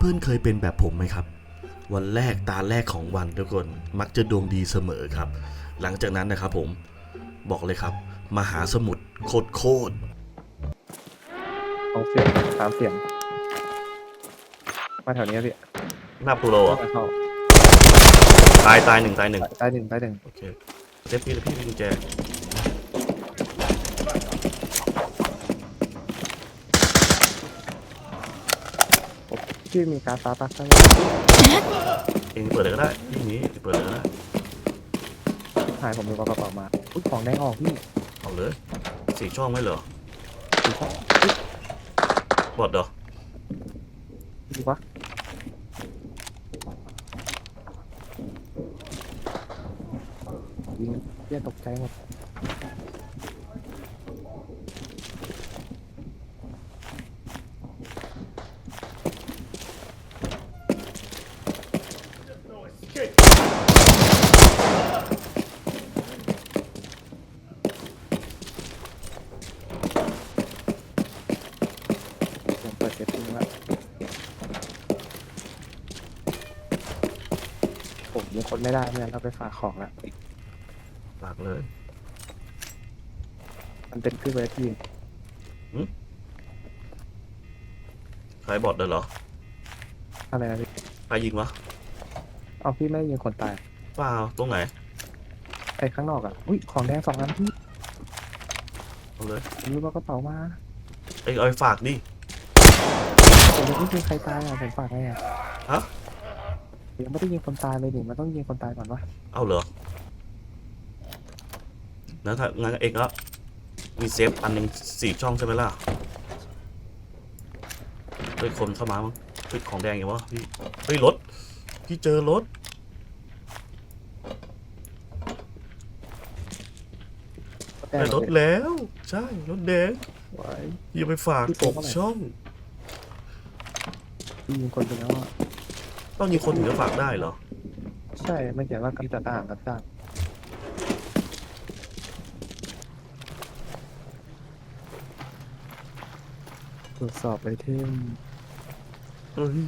เพื่อนๆเคยเป็นแบบผมไหมครับ วันแรกตาแรกของวันทุกคนมักจะดวงดีเสมอครับ หลังจากนั้นนะครับผมบอกเลยครับ มหาสมุทรโคตรโคตรสองเสียงสามเสียง มาแถวนี้พี่หน้าปูโรเหรอมาเข้าตายตายหนึ่งตายหนึ่งใต้หนึ่งใต้หนึ่งโอเคเซฟพี่พี่มีกุญแจ พี่มีการ์ดฟ้าปะข้างเองเปิดเลยก็ได้ที่นี้เปิดเลยก็ได้หายผมดูกระเป๋ามาอุ้ยของแดงออกพี่เอาเลยสี่ช่องไหมเหรอดูปะบอดเหรอดูปะยิงเยี่ยตกใจหมด เปิดเซฟทิ้งละผมยังคนไม่ได้เนี่ยเราไปฝากของละฝากเลย มันเป็นขึ้นเวทีใครบอดเลยเหรออะไรนะพี่ใครยิงวะเอาพี่ไม่ได้ยิงคนตายเปล่าตรงไหนไอ้ข้างนอกอะอุ้ยของแดงสองอันพี่เอาเลย ผมรู้ว่ากระเป๋ามาเอ้ยเอาไปฝากดิผม ยังไม่ยิงใครตายอะผมฝากไงอะฮะ ยังไม่ได้ยิงคนตายเลยดิมันต้องยิงคนตายก่อนวะเอาเหรอแล้วถ้างั้นเองก็มีเซฟอันหนึ่งสี่ช่องใช่ไหมล่ะเฮ้ยคนเข้ามามั้งเฮ้ยของแดงอย่างวะพี่เฮ้ยรถ พี่เจอรถแดงได้รถแล้ว ใช่ รถแดงไว้อย่าไปฝากพี่ตโกงกเท่าไหร่ช่องพี่ ยิงคนไปแล้วอะต้องมีคนถึงจะฝากได้เหรอ ใช่ไม่เขียนว่ากับตาต่างกับต่างตรวจสอบไอเทมเฮ้ย